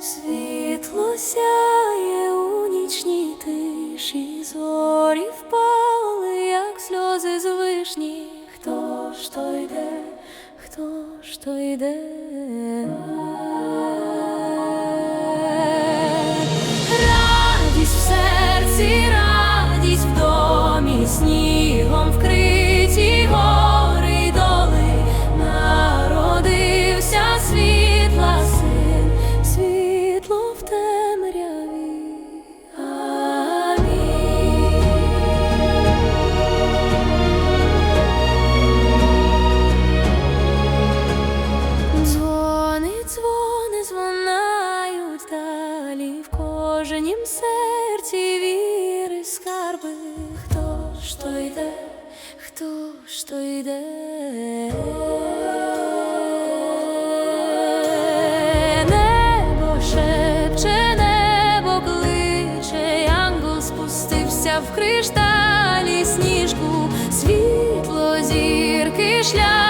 Світло сяє у нічній тиші, зорі впали, як сльози з вишні. Хто ж то йде, хто ж то йде? Радість в серці, радість в домі, снігом вкриті дзвони, звонають далі в кожнім серці віри скарби. Хто ж то йде, хто ж то йде? Небо шепче, небо кличе, янгол спустився в кришталі сніжку, світло зірки шлях.